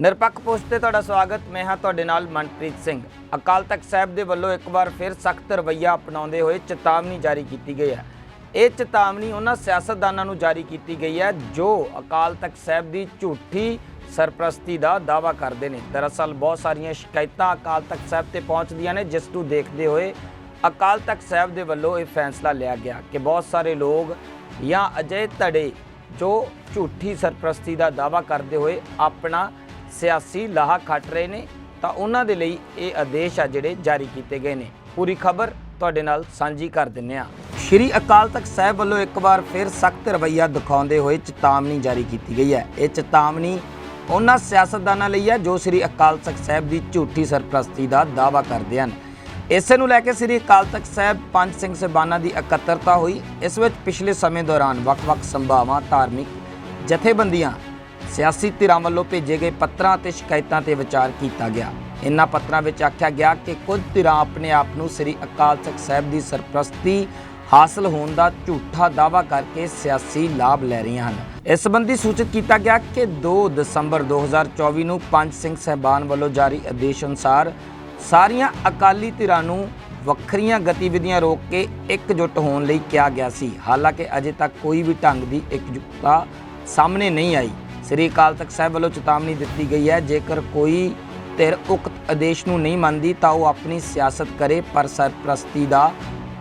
ਨਿਰਪੱਖ ਪੋਸਟ ਤੇ ਤੁਹਾਡਾ ਸਵਾਗਤ। ਮੈਂ ਹਾਂ ਤੁਹਾਡੇ ਨਾਲ ਮਨਪ੍ਰੀਤ ਸਿੰਘ। ਅਕਾਲ ਤਖਤ ਸਾਹਿਬ ਦੇ ਵੱਲੋਂ ਇੱਕ ਵਾਰ ਫਿਰ ਸਖਤ ਰਵੱਈਆ ਅਪਣਾਉਂਦੇ ਹੋਏ ਚੇਤਾਵਨੀ ਜਾਰੀ ਕੀਤੀ ਗਈ ਹੈ। ਇਹ ਚੇਤਾਵਨੀ ਉਹਨਾਂ ਸਿਆਸਤਦਾਨਾਂ ਨੂੰ ਜਾਰੀ ਕੀਤੀ ਗਈ ਹੈ, ਜੋ ਅਕਾਲ ਤਖਤ ਸਾਹਿਬ ਦੀ ਝੂਠੀ ਸਰਪ੍ਰਸਤੀ ਦਾ ਦਾਵਾ ਕਰਦੇ ਨੇ। ਦਰਅਸਲ ਬਹੁਤ ਸਾਰੀਆਂ ਸ਼ਿਕਾਇਤਾਂ ਅਕਾਲ ਤਖਤ ਸਾਹਿਬ ਤੇ ਪਹੁੰਚਦੀਆਂ ਨੇ, ਜਿਸ ਨੂੰ ਦੇਖਦੇ ਹੋਏ ਅਕਾਲ ਤਖਤ ਸਾਹਿਬ ਦੇ ਵੱਲੋਂ ਇਹ ਫੈਸਲਾ ਲਿਆ ਗਿਆ ਕਿ ਬਹੁਤ ਸਾਰੇ ਲੋਕ ਜਾਂ ਅਜੇ ਧੜੇ ਜੋ ਝੂਠੀ ਸਰਪ੍ਰਸਤੀ ਦਾ ਦਾਵਾ ਕਰਦੇ ਹੋਏ ਆਪਣਾ ਸਿਆਸੀ ਲਾਹਾ ਖੱਟ ਰਹੇ ਨੇ, ਤਾਂ ਉਹਨਾਂ ਦੇ ਲਈ ਇਹ ਆਦੇਸ਼ ਆ ਜਿਹੜੇ ਜਾਰੀ ਕੀਤੇ ਗਏ ਨੇ। ਪੂਰੀ ਖਬਰ ਤੁਹਾਡੇ ਨਾਲ ਸਾਂਝੀ ਕਰ ਦਿੰਨੇ ਆ ਸ਼੍ਰੀ ਅਕਾਲ ਤਖਤ ਸਾਹਿਬ ਵੱਲੋਂ ਇੱਕ ਵਾਰ ਫਿਰ ਸਖਤ ਰਵੱਈਆ ਦਿਖਾਉਂਦੇ ਹੋਏ ਚੇਤਾਵਨੀ ਜਾਰੀ ਕੀਤੀ ਗਈ ਹੈ। ਇਹ ਚੇਤਾਵਨੀ ਉਹਨਾਂ ਸਿਆਸਤਦਾਨਾਂ ਲਈ ਹੈ ਜੋ ਸ਼੍ਰੀ ਅਕਾਲ ਤਖਤ ਸਾਹਿਬ ਦੀ ਝੂਠੀ ਸਰਪ੍ਰਸਤੀ ਦਾ ਦਾਵਾ ਕਰਦੇ ਹਨ। ਇਸੇ ਨੂੰ ਲੈ ਕੇ ਸ੍ਰੀ ਅਕਾਲ ਤਖਤ ਸਾਹਿਬ ਪੰਜ ਸਿੰਘ ਸਹਿਬਾਨਾਂ ਦੀ ਇਕੱਤਰਤਾ ਹੋਈ। ਇਸ ਵਿੱਚ ਪਿਛਲੇ ਸਮੇਂ ਦੌਰਾਨ ਵੱਖ-ਵੱਖ ਸੰਭਾਵਾਂ, ਧਾਰਮਿਕ ਜਥੇਬੰਦੀਆਂ ਸਿਆਸੀ ਧਿਰਾਂ ਵੱਲੋਂ ਭੇਜੇ ਗਏ ਪੱਤਰਾਂ ਅਤੇ ਸ਼ਿਕਾਇਤਾਂ ਤੇ ਵਿਚਾਰ ਕੀਤਾ ਗਿਆ। ਇਨ੍ਹਾਂ ਪੱਤਰਾਂ ਵਿੱਚ ਆਖਿਆ ਗਿਆ ਕਿ ਕੁਝ ਧਿਰਾਂ ਆਪਣੇ ਆਪ ਨੂੰ ਸ੍ਰੀ ਅਕਾਲ ਤਖਤ ਸਾਹਿਬ ਦੀ ਸਰਪ੍ਰਸਤੀ ਹਾਸਲ ਹੋਣ ਦਾ ਝੂਠਾ ਦਾਵਾ ਕਰਕੇ ਸਿਆਸੀ ਲਾਭ ਲੈ ਰਹੀਆਂ ਹਨ। ਇਸ ਸੰਬੰਧੀ ਸੂਚਿਤ ਕੀਤਾ ਗਿਆ ਕਿ 2 ਦਸੰਬਰ 2024 ਨੂੰ ਪੰਜ ਸਿੰਘ ਸਹਿਬਾਨ ਵੱਲੋਂ ਜਾਰੀ ਆਦੇਸ਼ ਅਨੁਸਾਰ ਸਾਰੀਆਂ ਅਕਾਲੀ ਧਿਰਾਂ ਨੂੰ ਵੱਖਰੀਆਂ ਗਤੀਵਿਧੀਆਂ ਰੋਕ ਕੇ ਇਕਜੁੱਟ ਹੋਣ ਲਈ ਕਿਹਾ ਗਿਆ ਸੀ। ਹਾਲਾਂਕਿ ਅਜੇ ਤੱਕ ਕੋਈ ਵੀ ਢੰਗ ਦੀ ਇਕਜੁੱਟਤਾ ਸਾਹਮਣੇ ਨਹੀਂ ਆਈ। ਸ੍ਰੀ ਅਕਾਲ ਤਖਤ ਸਾਹਿਬ ਵੱਲੋਂ ਚੇਤਾਵਨੀ ਦਿੱਤੀ ਗਈ ਹੈ। ਜੇਕਰ ਕੋਈ ਧਿਰ ਉਕਤ ਆਦੇਸ਼ ਨੂੰ ਨਹੀਂ ਮੰਨਦੀ, ਤਾਂ ਉਹ ਆਪਣੀ ਸਿਆਸਤ ਕਰੇ, ਪਰ ਸਰਪ੍ਰਸਤੀ ਦਾ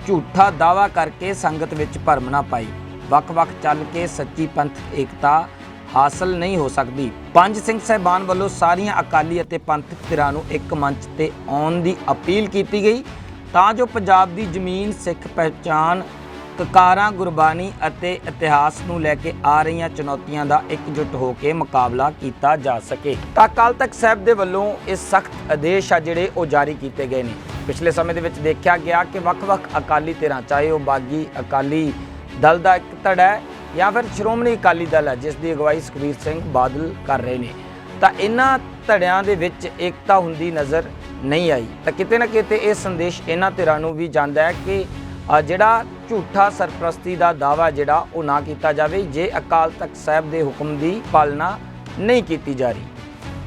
ਝੂਠਾ ਦਾਵਾ ਕਰਕੇ ਸੰਗਤ ਵਿੱਚ ਭਰਮ ਨਾ ਪਾਈ। ਵੱਖ-ਵੱਖ ਚੱਲ ਕੇ ਸੱਚੀ ਪੰਥ ਏਕਤਾ ਹਾਸਲ ਨਹੀਂ ਹੋ ਸਕਦੀ। ਪੰਜ ਸਿੰਘ ਸਹਿਬਾਨ ਵੱਲੋਂ ਸਾਰੀਆਂ ਅਕਾਲੀ ਅਤੇ ਪੰਥਕ ਧਿਰਾਂ ਨੂੰ ਇੱਕ ਮੰਚ ਤੇ ਆਉਣ ਦੀ ਅਪੀਲ ਕੀਤੀ ਗਈ। ਤਾਂ ਜੋ ਪੰਜਾਬ ਦੀ ਜ਼ਮੀਨ ਸਿੱਖ ਪਹਿਚਾਨ ਕਕਾਰਾਂ, ਗੁਰਬਾਣੀ ਅਤੇ ਇਤਿਹਾਸ ਨੂੰ ਲੈ ਕੇ ਆ ਰਹੀਆਂ ਚੁਣੌਤੀਆਂ ਦਾ ਇਕਜੁੱਟ ਹੋ ਕੇ ਮੁਕਾਬਲਾ ਕੀਤਾ ਜਾ ਸਕੇ। ਤਾਂ ਅਕਾਲ ਤਖਤ ਸਾਹਿਬ ਦੇ ਵੱਲੋਂ ਇਹ ਸਖਤ ਆਦੇਸ਼ ਆ ਜਿਹੜੇ ਉਹ ਜਾਰੀ ਕੀਤੇ ਗਏ ਨੇ। ਪਿਛਲੇ ਸਮੇਂ ਦੇ ਵਿੱਚ ਦੇਖਿਆ ਗਿਆ ਕਿ ਵੱਖ-ਵੱਖ ਅਕਾਲੀ ਧਿਰਾਂ, ਚਾਹੇ ਉਹ ਬਾਗੀ ਅਕਾਲੀ ਦਲ ਦਾ ਇੱਕ ਧੜਾ ਹੈ ਜਾਂ ਫਿਰ ਸ਼੍ਰੋਮਣੀ ਅਕਾਲੀ ਦਲ ਹੈ, ਜਿਸ ਦੀ ਅਗਵਾਈ ਸੁਖਬੀਰ ਸਿੰਘ ਬਾਦਲ ਕਰ ਰਹੇ ਨੇ। ਤਾਂ ਇਹਨਾਂ ਧੜਿਆਂ ਦੇ ਵਿੱਚ ਏਕਤਾ ਹੁੰਦੀ ਨਜ਼ਰ ਨਹੀਂ ਆਈ। ਤਾਂ ਕਿਤੇ ਨਾ ਕਿਤੇ ਇਹ ਸੰਦੇਸ਼ ਇਹਨਾਂ ਧਿਰਾਂ ਨੂੰ ਵੀ ਜਾਂਦਾ ਹੈ ਕਿ ਜਿਹੜਾ ਝੂਠਾ ਸਰਪ੍ਰਸਤੀ ਦਾ ਦਾਵਾ ਜਿਹੜਾ ਉਹ ਨਾ ਕੀਤਾ ਜਾਵੇ, ਜੇ ਅਕਾਲ ਤਖਤ ਸਾਹਿਬ ਦੇ ਹੁਕਮ ਦੀ ਪਾਲਣਾ ਨਹੀਂ ਕੀਤੀ ਜਾ ਰਹੀ।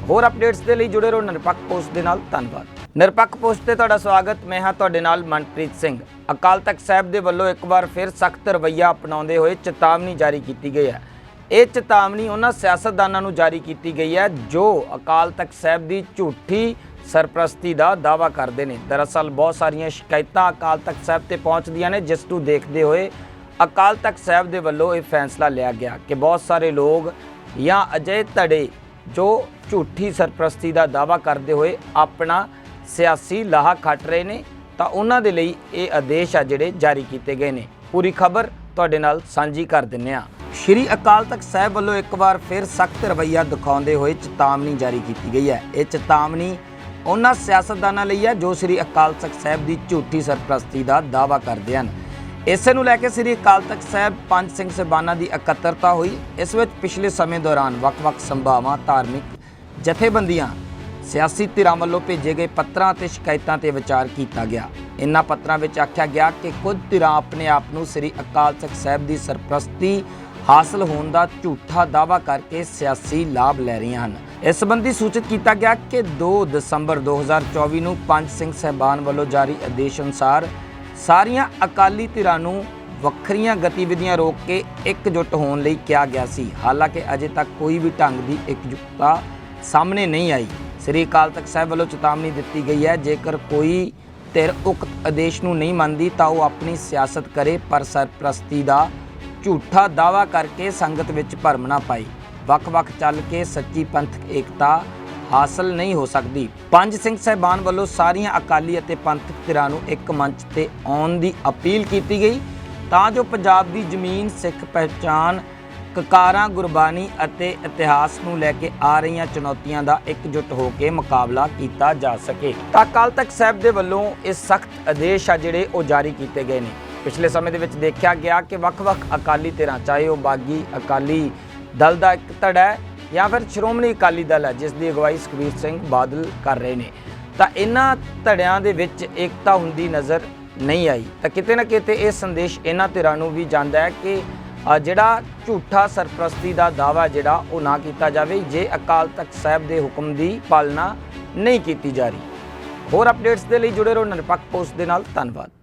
ਹੋਰ ਅਪਡੇਟਸ ਦੇ ਲਈ ਜੁੜੇ ਰਹੋ ਨਿਰਪੱਖ ਪੋਸਟ ਦੇ ਨਾਲ। ਧੰਨਵਾਦ। ਨਿਰਪੱਖ ਪੋਸਟ ਤੇ ਤੁਹਾਡਾ ਸਵਾਗਤ। ਮੈਂ ਹਾਂ ਤੁਹਾਡੇ ਨਾਲ ਮਨਪ੍ਰੀਤ ਸਿੰਘ। ਅਕਾਲ ਤਖਤ ਸਾਹਿਬ ਦੇ ਵੱਲੋਂ ਇੱਕ ਵਾਰ ਫਿਰ ਸਖਤ ਰਵੱਈਆ ਅਪਣਾਉਂਦੇ ਹੋਏ ਚੇਤਾਵਨੀ ਜਾਰੀ ਕੀਤੀ ਗਈ ਹੈ। ਇਹ ਚੇਤਾਵਨੀ ਉਹਨਾਂ ਸਿਆਸਤਦਾਨਾਂ ਨੂੰ ਜਾਰੀ ਕੀਤੀ ਗਈ ਹੈ ਜੋ ਅਕਾਲ ਤਖਤ ਸਾਹਿਬ ਦੀ ਝੂਠੀ ਸਰਪ੍ਰਸਤੀ ਦਾ ਦਾਵਾ ਕਰਦੇ ਨੇ। ਦਰਅਸਲ ਬਹੁਤ ਸਾਰੀਆਂ ਸ਼ਿਕਾਇਤਾਂ ਅਕਾਲ ਤਖਤ ਸਾਹਿਬ ਤੇ ਪਹੁੰਚਦੀਆਂ ਨੇ, ਜਿਸ ਨੂੰ ਦੇਖਦੇ ਹੋਏ ਅਕਾਲ ਤਖਤ ਸਾਹਿਬ ਦੇ ਵੱਲੋਂ ਇਹ ਫੈਸਲਾ ਲਿਆ ਗਿਆ ਕਿ ਬਹੁਤ ਸਾਰੇ ਲੋਕ ਜਾਂ ਅਜੇ ਧੜੇ ਜੋ ਝੂਠੀ ਸਰਪ੍ਰਸਤੀ ਦਾ ਦਾਵਾ ਕਰਦੇ ਹੋਏ ਆਪਣਾ ਸਿਆਸੀ ਲਾਹਾ ਖੱਟ ਰਹੇ ਨੇ, ਤਾਂ ਉਹਨਾਂ ਦੇ ਲਈ ਇਹ ਆਦੇਸ਼ ਆ ਜਿਹੜੇ ਜਾਰੀ ਕੀਤੇ ਗਏ ਨੇ। ਪੂਰੀ ਖਬਰ ਤੁਹਾਡੇ ਨਾਲ ਸਾਂਝੀ ਕਰ ਦਿੰਨੇ ਆ ਸ਼੍ਰੀ ਅਕਾਲ ਤਖਤ ਸਾਹਿਬ ਵੱਲੋਂ ਇੱਕ ਵਾਰ ਫਿਰ ਸਖਤ ਰਵੱਈਆ ਦਿਖਾਉਂਦੇ ਹੋਏ ਚੇਤਾਵਨੀ ਜਾਰੀ ਕੀਤੀ ਗਈ ਹੈ। ਇਹ ਚੇਤਾਵਨੀ ਉਹਨਾਂ ਸਿਆਸਤਦਾਨਾਂ ਲਈ ਹੈ ਜੋ ਸ਼੍ਰੀ ਅਕਾਲ ਤਖਤ ਸਾਹਿਬ ਦੀ ਝੂਠੀ ਸਰਪ੍ਰਸਤੀ ਦਾ ਦਾਵਾ ਕਰਦੇ ਹਨ। ਇਸੇ ਨੂੰ ਲੈ ਕੇ ਸ੍ਰੀ ਅਕਾਲ ਤਖਤ ਸਾਹਿਬ ਪੰਜ ਸਿੰਘ ਸਹਿਬਾਨਾਂ ਦੀ ਇਕੱਤਰਤਾ ਹੋਈ। ਇਸ ਵਿੱਚ ਪਿਛਲੇ ਸਮੇਂ ਦੌਰਾਨ ਵੱਖ-ਵੱਖ ਸੰਭਾਵਾਂ, ਧਾਰਮਿਕ ਜਥੇਬੰਦੀਆਂ, ਸਿਆਸੀ ਧਿਰਾਂ ਵੱਲੋਂ ਭੇਜੇ ਗਏ ਪੱਤਰਾਂ ਅਤੇ ਸ਼ਿਕਾਇਤਾਂ ਤੇ ਵਿਚਾਰ ਕੀਤਾ ਗਿਆ। ਇਨ੍ਹਾਂ ਪੱਤਰਾਂ ਵਿੱਚ ਆਖਿਆ ਗਿਆ ਕਿ ਕੁਝ ਧਿਰਾਂ ਆਪਣੇ ਆਪ ਨੂੰ ਸ੍ਰੀ ਅਕਾਲ ਤਖਤ ਸਾਹਿਬ ਦੀ ਸਰਪ੍ਰਸਤੀ ਹਾਸਲ ਹੋਣ ਦਾ ਝੂਠਾ ਦਾਵਾ ਕਰਕੇ ਸਿਆਸੀ ਲਾਭ ਲੈ ਰਹੀਆਂ ਹਨ। ਇਸ ਸੰਬੰਧੀ ਸੂਚਿਤ ਕੀਤਾ ਗਿਆ ਕਿ 2 ਦਸੰਬਰ 2024 ਨੂੰ ਪੰਜ ਸਿੰਘ ਸਹਿਬਾਨ ਵੱਲੋਂ ਜਾਰੀ ਆਦੇਸ਼ ਅਨੁਸਾਰ ਸਾਰੀਆਂ ਅਕਾਲੀ ਧਿਰਾਂ ਨੂੰ ਵੱਖਰੀਆਂ ਗਤੀਵਿਧੀਆਂ ਰੋਕ ਕੇ ਇਕਜੁੱਟ ਹੋਣ ਲਈ ਕਿਹਾ ਗਿਆ ਸੀ। ਹਾਲਾਂਕਿ ਅਜੇ ਤੱਕ ਕੋਈ ਵੀ ਢੰਗ ਦੀ ਇਕਜੁੱਟਤਾ ਸਾਹਮਣੇ ਨਹੀਂ ਆਈ। ਸ੍ਰੀ ਅਕਾਲ ਤਖਤ ਸਾਹਿਬ ਵੱਲੋਂ ਚੇਤਾਵਨੀ ਦਿੱਤੀ ਗਈ ਹੈ, ਜੇਕਰ ਕੋਈ ਧਿਰ ਉਕਤ ਆਦੇਸ਼ ਨੂੰ ਨਹੀਂ ਮੰਨਦੀ ਤਾਂ ਉਹ ਆਪਣੀ ਸਿਆਸਤ ਕਰੇ, ਪਰ ਸਰਪ੍ਰਸਤੀ ਦਾ ਝੂਠਾ ਦਾਵਾ ਕਰਕੇ ਸੰਗਤ ਵਿੱਚ ਭਰਮ ਨਾ ਪਾਏ। ਵੱਖ-ਵੱਖ ਚੱਲ ਕੇ ਸੱਚੀ ਪੰਥਕ ਏਕਤਾ ਹਾਸਲ ਨਹੀਂ ਹੋ ਸਕਦੀ। ਪੰਜ ਸਿੰਘ ਸਹਿਬਾਨ ਵੱਲੋਂ ਸਾਰੀਆਂ ਅਕਾਲੀ ਅਤੇ ਪੰਥਕ ਧਿਰਾਂ ਨੂੰ ਇੱਕ ਮੰਚ ਤੇ ਆਉਣ ਦੀ ਅਪੀਲ ਕੀਤੀ ਗਈ, ਤਾਂ ਜੋ ਪੰਜਾਬ ਦੀ ਜ਼ਮੀਨ, ਸਿੱਖ ਪਹਿਚਾਨ ਕਕਾਰਾਂ, ਗੁਰਬਾਣੀ ਅਤੇ ਇਤਿਹਾਸ ਨੂੰ ਲੈ ਕੇ ਆ ਰਹੀਆਂ ਚੁਣੌਤੀਆਂ ਦਾ ਇਕਜੁੱਟ ਹੋ ਕੇ ਮੁਕਾਬਲਾ ਕੀਤਾ ਜਾ ਸਕੇ। ਤਾਂ ਅਕਾਲ ਤਖਤ ਸਾਹਿਬ ਦੇ ਵੱਲੋਂ ਇਹ ਸਖਤ ਆਦੇਸ਼ ਆ ਜਿਹੜੇ ਉਹ ਜਾਰੀ ਕੀਤੇ ਗਏ ਨੇ। ਪਿਛਲੇ ਸਮੇਂ ਦੇ ਵਿੱਚ ਦੇਖਿਆ ਗਿਆ ਕਿ ਵੱਖ-ਵੱਖ ਅਕਾਲੀ ਧਿਰਾਂ, ਚਾਹੇ ਉਹ ਬਾਗੀ ਅਕਾਲੀ ਦਲ ਦਾ ਇੱਕ ਧੜਾ ਹੈ ਜਾਂ ਫਿਰ ਸ਼੍ਰੋਮਣੀ ਅਕਾਲੀ ਦਲ ਹੈ, ਜਿਸ ਦੀ ਅਗਵਾਈ ਸੁਖਬੀਰ ਸਿੰਘ ਬਾਦਲ ਕਰ ਰਹੇ ਨੇ। ਤਾਂ ਇਹਨਾਂ ਧੜਿਆਂ ਦੇ ਵਿੱਚ ਏਕਤਾ ਹੁੰਦੀ ਨਜ਼ਰ ਨਹੀਂ ਆਈ। ਤਾਂ ਕਿਤੇ ਨਾ ਕਿਤੇ ਇਹ ਸੰਦੇਸ਼ ਇਹਨਾਂ ਧਿਰਾਂ ਨੂੰ ਵੀ ਜਾਂਦਾ ਹੈ ਕਿ ਜਿਹੜਾ ਝੂਠਾ ਸਰਪ੍ਰਸਤੀ ਦਾ ਦਾਵਾ ਜਿਹੜਾ ਉਹ ਨਾ ਕੀਤਾ ਜਾਵੇ, ਜੇ ਅਕਾਲ ਤਖਤ ਸਾਹਿਬ ਦੇ ਹੁਕਮ ਦੀ ਪਾਲਣਾ ਨਹੀਂ ਕੀਤੀ ਜਾ ਰਹੀ। ਹੋਰ ਅਪਡੇਟਸ ਦੇ ਲਈ ਜੁੜੇ ਰਹੋ, ਨਿਰਪੱਖ ਪੋਸਟ ਦੇ ਨਾਲ। ਧੰਨਵਾਦ।